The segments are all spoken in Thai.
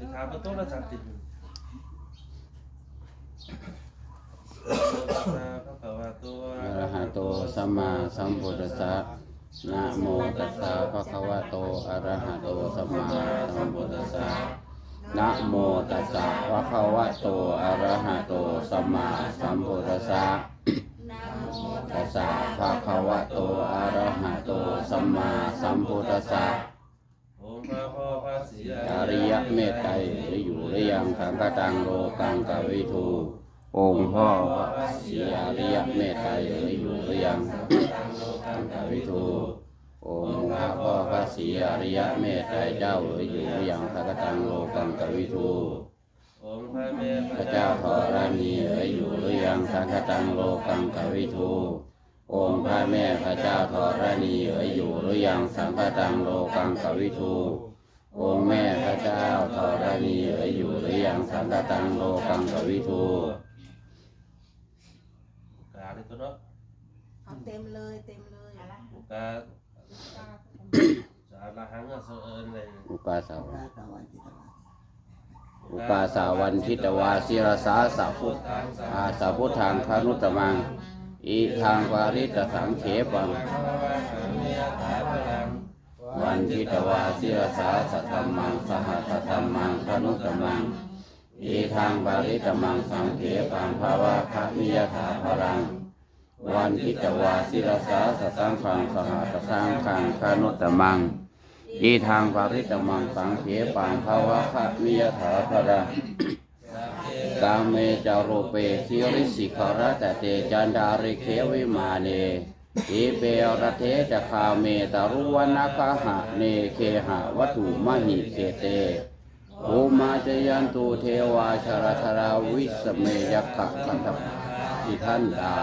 สิถามพระโตระจันตินพระกวาโตอะระหะโตสัมมาสัมพุทธัสสะนะโมตัสสะภะคะวะโตอะระหะโตสัมมาสัมพุทธัสสะนะโมตัสสะภะคะวะโตอะระหะโตสัมมาสัมพุทธัสสะตัสสะภะคะวะโตอะระหะโตสัมมาสัมพุทธัสสะ องค์พระพระศีอริยเมตไตรหรืออยู่หรือยังสังฆตังโลกังกวิทูองค์พ่อพระศรีอริยเมตไตรหรืออยู่หรือยังสังฆวิทูองค์พระพ่อพระศรีอริยเมตไตรเจ้าหรืออยู่หรือยังสังฆตังโลกังกวิทูพระเจ้าธรณีหรืออยู่หรือยังสังฆตังโลกังกวิทู องค์พระแม่พระเจ้าธรณีหรืออยู่หรือยังสังฆตังโลกังกวิทูองค์แม่พระเจ้าธรณีเอ๋ยอยู่หรือยังสังฆตังโลกังกวิทูกาเลยตัวเนาะเอาเต็มเลยเต็มเลยอุกาสาระหังอสเอิญเลยอุปาสาวอุปาสาวันทิตวาศิรสาสัพพุทธอาสัพพุทธังคานุตมัง อีทางวาริตสังเขปังวันทิตวาศิรสาสัทธัมมังสหัสธัมมังคานุตมังอีทางวาริตมังสังเขปังภาวะคะมิยถาพรัง วันทิตวาศิรสาสตังขังสหัสสังขังคานุตมังอีทางปาริตมังสังเขปังภาวะคะมิยถาภรัง กาเมจารุเปสิริสิขารตเตจันดาริเควิมาเนอีเปรเทจะคาเมตารุวนาคหะเนเคหะวัตุมหิเขเตภูมาจยันตุเทวาชรชราวิสเมยกะคันธทิทันตา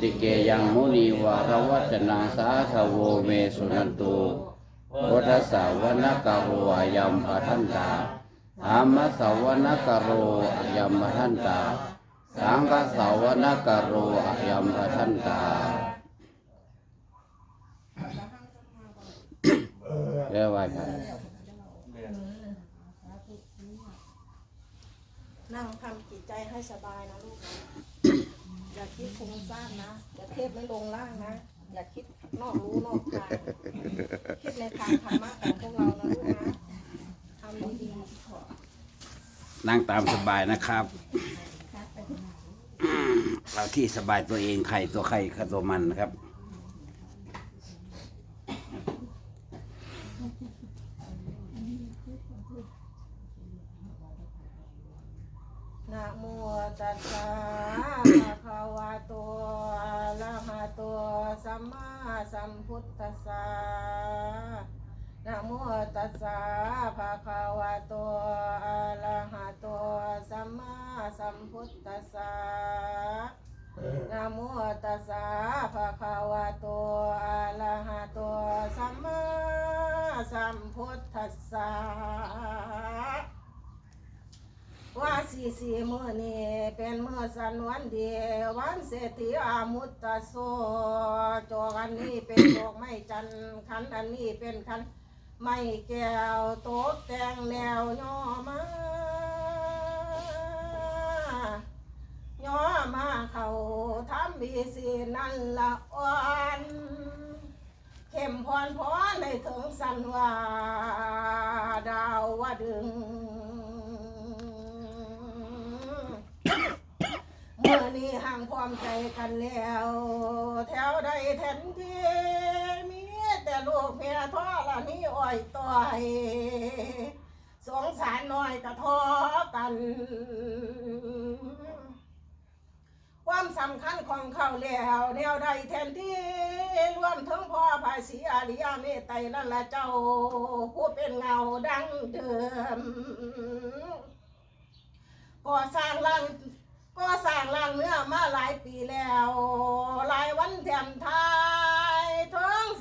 ติเกยังมุนีวารวัจนาสาทโวเมสุนันตุพุทธสาวนกโรอายัมปะทันตา ธรรมสาวนกโรอยมทันตา สังฆสาวนกโรอยมทันตาเรียกว่าไงนั่งทำจิตใจให้สบายนะลูกนะอย่าคิดฟุ้งซ่านนะ อย่าเทพไม่ลงล่างนะ อย่าคิดนอกรู้นอกทางคิดในทางธรรมะของพวกเรานะลูกนะทำดีๆขอ นั่งตามสบายนะครับ เราที่สบายตัวเองใครตัวใครก็ตัวมันนะครับ นะโมตัสสะภะคะวะโตอะระหะโตสัมมาสัมพุทธัสสะ นะโมตัสสะภะคะวะโตอะระหะโตสัมมาสัมพุทธัสสะนะโมตัสสะภะคะวะโตอะระหะโตสัมมาสัมพุทธัสสะว่าสี่สี่มือนี่เป็นมือสันวันเดียววันเศรษฐีอามุตตะโซจอกันนี้เป็นดอกไม้จันทร์ขันอันนี้เป็นขัน ไม้แก้วโต๊ะแต่งแนวย่อมาย่อมาเขาทำบีสีนั่นละอ่อนเข้มพรพรในถึงสันว่าดาวว่าดึงเมื่อนี้ห่างความใจกันแล้ว แถวใดแทนที่ แต่ลูกเมียท้อละนี่อ้อยต่อยสงสารน้อยกระท้อกัน ความสำคัญของเขาแล้วแนวใดแทนที่รวมทั้งพ่อภาษีอาริยเมตไตรนั่นละเจ้า ผู้เป็นเงาดังเดิมก่อสร้างร่างก็สร้างร่างเนื้อมาหลายปีแล้ว หลายวันแถมท่า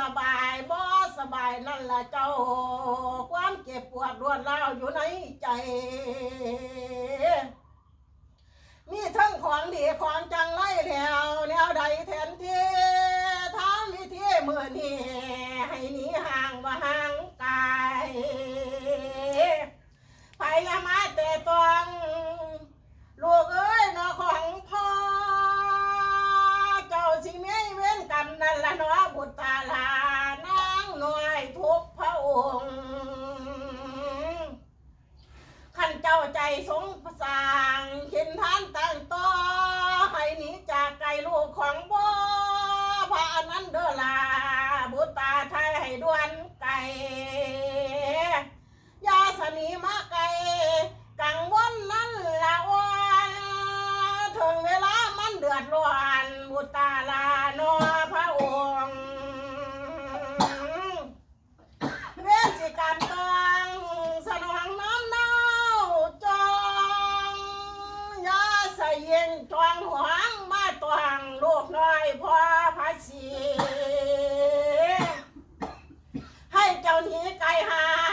สบายบ่สบายนั่นละเจ้า ความเจ็บปวดรวดร้าวอยู่ในใจ มีทั้งของดีของจังไรแล้วแนวใดแทนที่ทำวิธีเมื่อนี้ให้หนีห่างว่าห่างไกลพยามาแต่ตองลูกเอ้ยนอของพ่อ ลานางหน่วยทุกพระองค์ขันเจ้าใจสงสางเข็นท่านตั้งต่อให้หนีจากไกลลูกของบ่พระอนันเดอลาบุตาไทยให้ดวนไก่ยาสนีมาไก่กังวลนั้นละวันถึงเวลามันเดือดร้อนบุตา เฮียไกลหา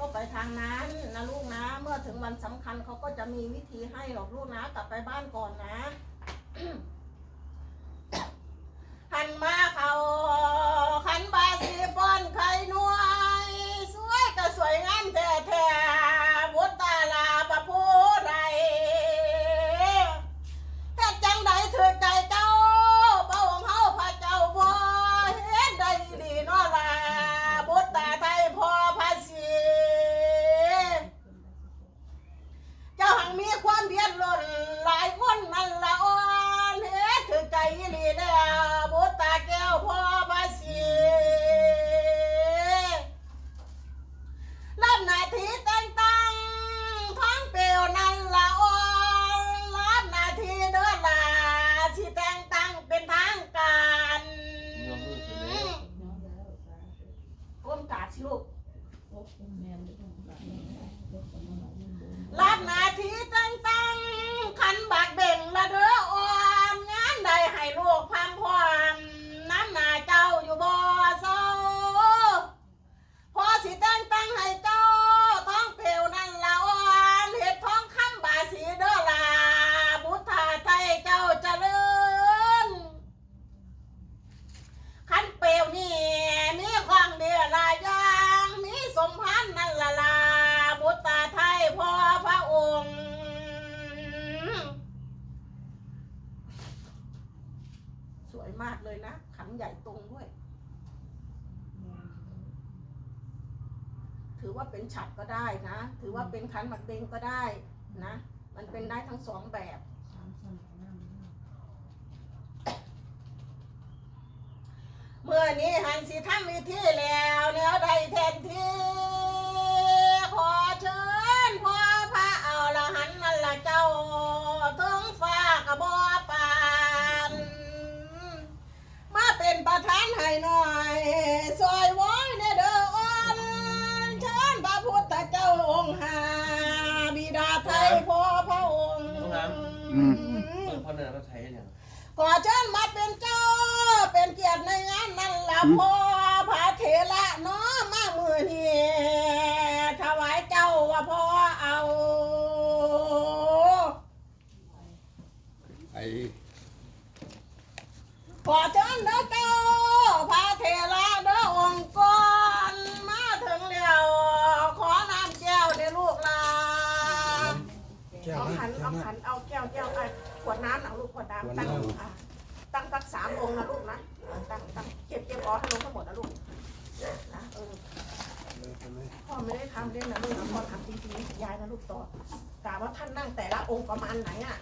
ก็ไปทางนั้นนะลูกนะ เมื่อถึงวันสำคัญเขาก็จะมีวิธีให้หรอกลูกนะ กลับไปบ้านก่อนนะ กันหมักเบงก็ได้นะ มันเป็นได้ทั้งสองแบบเมื่อนี้หันสิทำวิธีแล้วแล้วได้แทนที่ขอเชิญพ่อพระเอาละหันนั่นละเจ้าถึงฟ้ากระบอปานมาเป็นประธานให้หน่อยซอยว ขอเชิญมาเป็นเจ้า เป็นเกียรติในงานนั่นละพ่อพระเถระเนาะมามือนี้ถวายเจ้าว่าพ่อเอาไอขอเชิญเด้อเจ้าพระเถระเด้อองค์กรมาถึงแล้วขอน้ำแก้วในลูกหลานเอาขันเอาขันเอาแก้วแก้วไปข วดน้ำนะลูกขวดน้ำตั้งอะตั้งตั้งสามองค์นะลูกนะเออตั้งตั้งเก็บเก็บออกให้ลงทั้งหมดนะลูกนะเออพ่อไม่ได้ทำเล่นนะลูกนะพ่อทำจริงๆยายนะลูกต่อกะว่าท่านนั่งแต่ละองค์ประมาณไหนอะ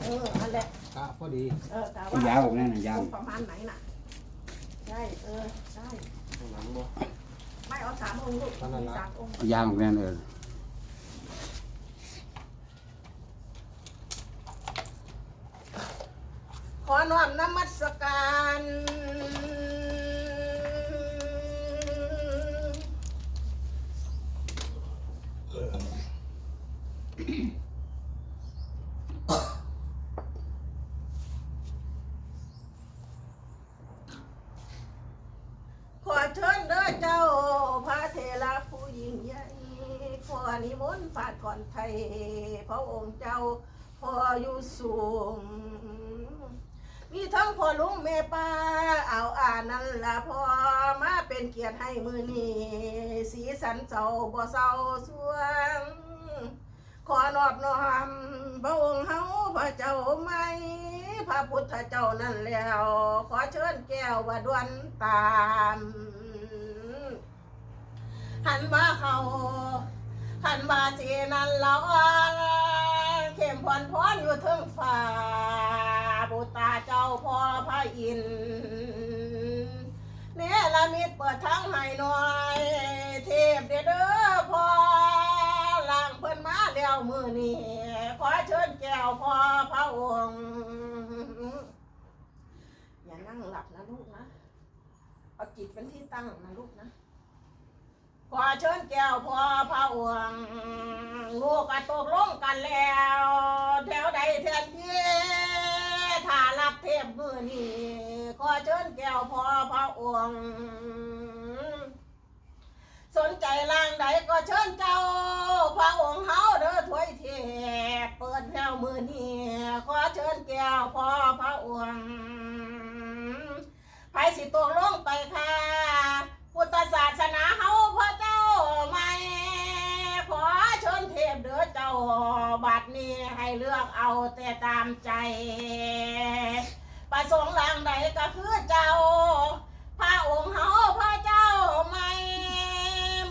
เออนั่นแหละกะพอดีเออกะว่ายาวแบบนั้นนะยาวองค์ประมาณไหนน่ะใช่เออใช่ข้างหลังบ่ไม่เอาสามองค์ลูกมีสามองค์ยาวแบบนั้นเออ ขอน้อมนมัสการ ขอเชิญเด้อเจ้าพระเทระผู้ยิ่งใหญ่ขอนิมนต์ฝาดก่อนไทย พระองค์เจ้าพออยู่สูง มีทั้งพ่อลุงแม่ป้าเอาอ่านนั่นละพอมาเป็นเกียรติให้ มือนี้สีสันเจ้าบ่เศร้าสวง ขอนอบน้อมพระองค์เฮาพระเจ้าไม่พระพุทธเจ้านั่นแล้ว ขอเชิญแก้วว่าดวนตาม หันมาเขาหันมาสีนั่นละอ่อนเข้มพรพรอยู่เทึงฟ้าบุตาเจ้าพ่อพระอินทร์ เนรมิตเปิดทางให้หน่อย เทพเด้อเด้อพอล่างเพิ่นมาแล้วมือนี้ขอเชิญแก้วพอพระองค์ อย่านั่งหลับนะลูกนะเอาจิตเป็นที่ตั้งนะลูกนะขอเชิญแก้วพอพระองค์ลูกก็ตกลงกันแล้ว แถวใดแทนที่ถ้ารับเทพมือนี้ขอ เชิญแก้วพ่อพระองค์ สนใจร่างใดก็เชิญเจ้า พระองค์เฮาเด้อถวยเทพเปิดแถวมือนี้ขอเชิญแก้วพ่อพระองค์ไผสิตกลงไปค่ะ พุทธศาสนาเฮาพระเจ้าไม่ขอเชิญเทพเด้อเจ้าบัดนี้ให้เลือกเอาแต่ตามใจ ประสงค์หลังใดก็คือเจ้า พระองค์เฮาพระเจ้าไม่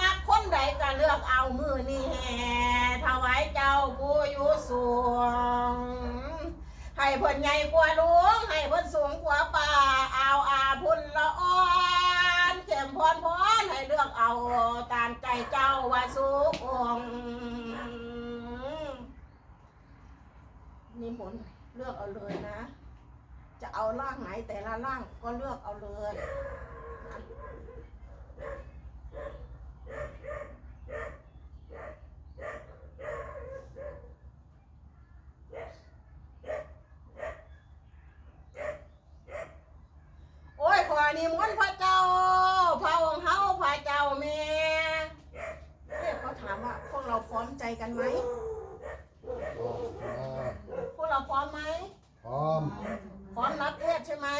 มักคนใดก็เลือกเอามือนี่ถวายเจ้าผู้อยู่สูง ให้เพิ่นใหญ่กว่าหลวง ให้เพิ่นสูงกว่าป่าเอาอาพุ่นละอ่อนเข็มพรพรให้เลือกเอาตามใจเจ้าว่าสุของค์นิมนเลือกเอาเลยนะ จะเอาร่างไหนแต่ละร่างก็เลือกเอาเลยนะโอ้ยขอนิมนต์พระเจ้า พระองค์เฮาพระเจ้าแม่เทพเขาถามว่าพวกเราพร้อมใจกันไหม พวกเราพร้อมไหม พร้อม ใช่ไหม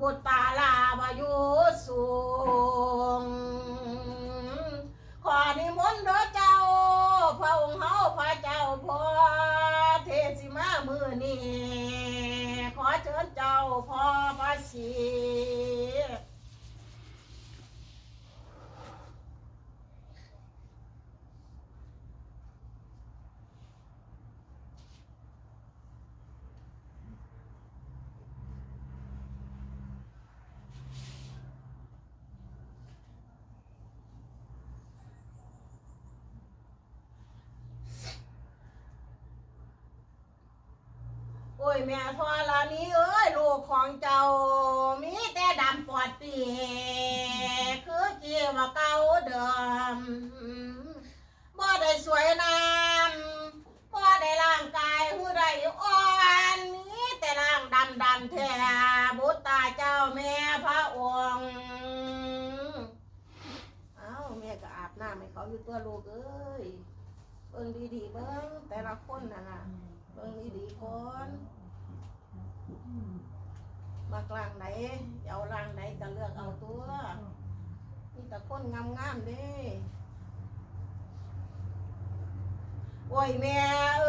บุตรปาลาวายุสูง ขอนิมนต์เด้อเจ้า พระองค์เฮาพระเจ้าพ่อเทศิมามือนี้ขอเชิญเจ้าพ่อพระศรี โอ้ยแม่ทอลานี้เอ้ยลูกของเจ้า มีแต่ดำปอดเปียคือเกี่ยวเก่าเดิมบ่ได้สวยนามบ่ได้ร่างกายผู้ใดอ่อนมีแต่ร่างดำดำแท้บุตรตาเจ้าแม่พระองค์เอ้าแม่ก็อาบน้ำให้เขาอยู่ตัวลูกเอ้ยเบิ่งดีๆเบิ่งแต่ละคนน่ะนะเบิ่งดีๆก่อน มากลางไหนเอาลางไหนก็เลือกเอาตัวมีแต่คนงามๆเด้โอ้ยแม่เอ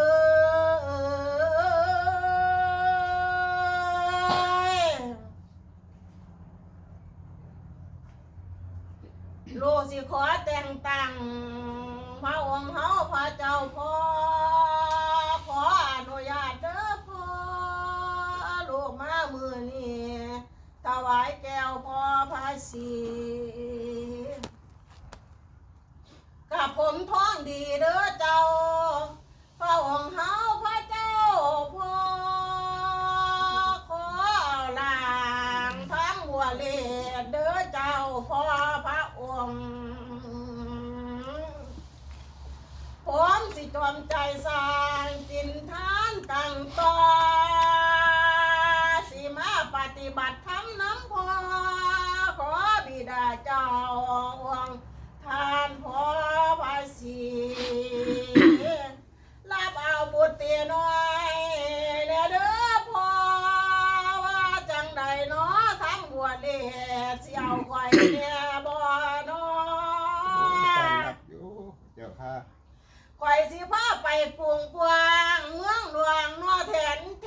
ข่อยสิพาไปกรุงกวางเมืองหลวงนอแทนเท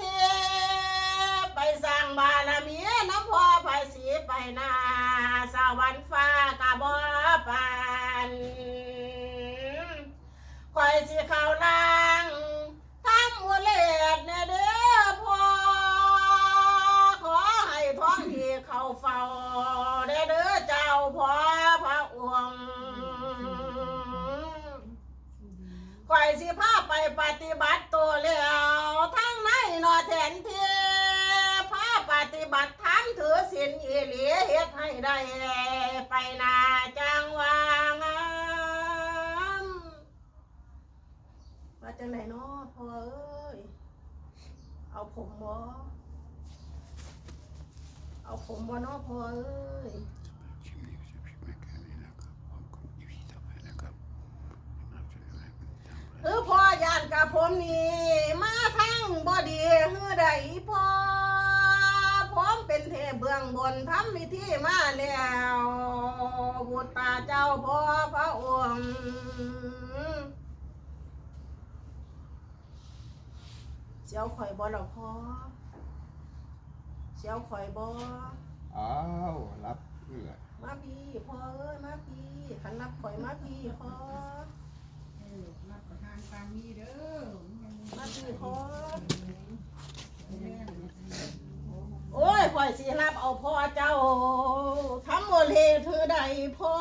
ไปสร้างบารมีน้ำพ่อภาษีไปนาสวรรค์ฟ้ากะบ่ปันข่อยสิเข้าล่าง บ่เนาะพ่อเอ้ยเออพ่อยานกับผมนี่มาทั้งบอดีเฮือใดพ่อผมเป็นเทพเบื้องบนทำพิธีมาแล้วบุตรตาเจ้าพ่อพระองค์เสียวข่อยบ่หรอพ่อเสียวข่อยบ่ อ้าวรับเอื้อมาพี่พ่อเอ้ยมาพี่ขันรับข่อยมาพี่พ่อเออมาประทานปามีเด้อยังมาพี่พ่อแม่โอ้ยข่อยสิรับเอาพ่อเจ้าทำโมเลถือใดพ่อ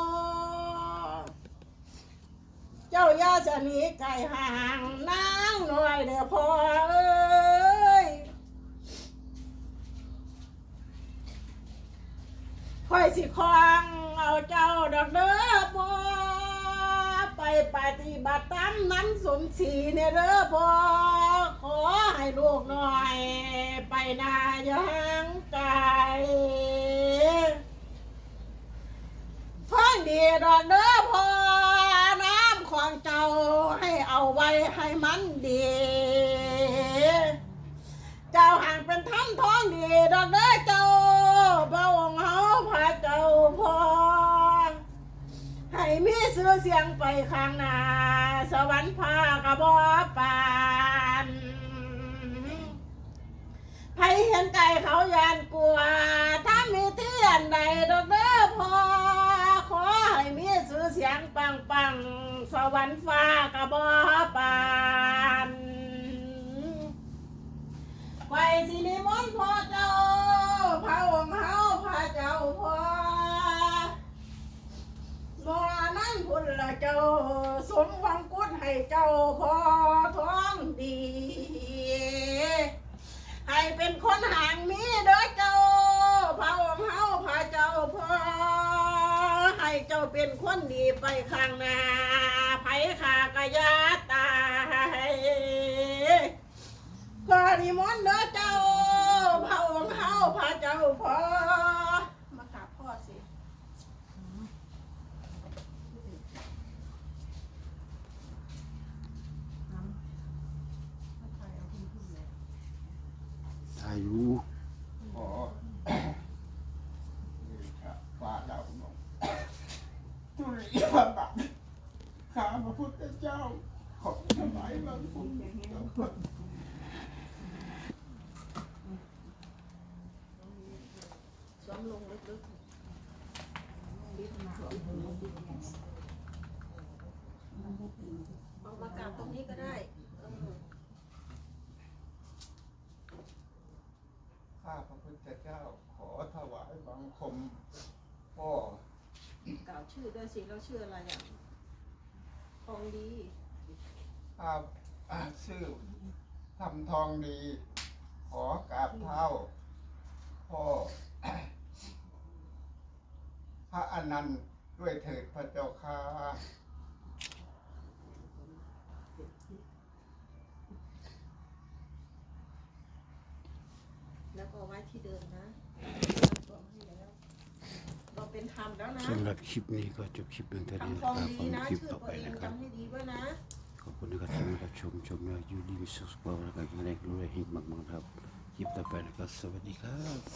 เจ้าจ้าอย่าสนีไก่ห่างนางหน่อยเด้อพ่อเอ้ยค่ อยสิควางเอาเจ้าดอกเด้อพ่อไปปฏิบัติตามนั้นสมศรีเนี่ยเด้อพ่อขอให้ลูกหน่อย ไปนาอย่าห่างไกลพ่อดีดอกเด้อพอน้ำของเจ้าให้เอาไว้ให้มันดี เจ้าห่างเป็นถ้ำท้องดีดอกเด้อเจ้าพระองค์เฮาพระเจ้าพอให้ มีชื่อเสียงไปข้างหน้า สวรรค์พากระบอปานให้เห็นใจเขายานกลัว ถ้ามีเทียนใดดอกเด้อพอ ขอให้มีชื่อเสียงปังปังสวรรค์ฟ้ากระบอปานไปสินิมนต์พ่อจ้ พุ่นละเจ้า สมหวังกุศให้เจ้าพ่อท้องดี ให้เป็นคนห่างมีเด้อเจ้าพระองค์เฮาพระเจ้าพ่อให้เจ้าเป็นคนดีไปข้างหน้าไผขากะยาตายขอนิมนต์เด้อเจ้าพระองค์เฮาพระเจ้าพ่อมากราบพ่อสิ อายุ ขอนี่ครับฟ้าดาวน้องตุลีพระบัตรข้าพระพุทธเจ้า ขอบถวายบังคม เจ้าพระสวมลงลึกๆเอามากราบตรงนี้ก็ได้เออข้าพระพุทธเจ้าขอถวายบังคมพ่อกล่าวชื่อด้วยสิเราชื่ออะไรอะทองดีข้าอ่า ชื่อทำทองดี ขอกราบเท้าพ่อพระอนันต์ด้วยเถิดพระเจ้าค่ะแล้วก็ไว้ที่เดิมนะเราเป็นธรรมแล้วนะสำหรับคลิปนี้ก็จบคลิปเพียงเท่านี้ทำทนะองครับดีผมนะคลิปชื่อต่อตัวไปเองนะครับ ขอบคุณนะครับที่มารับชมชมนะยูดีมีสุขภาพแล้วก็แข็งแรงรวยเฮงมากๆครับคลิปต่อไปนะครับสวัสดีครับ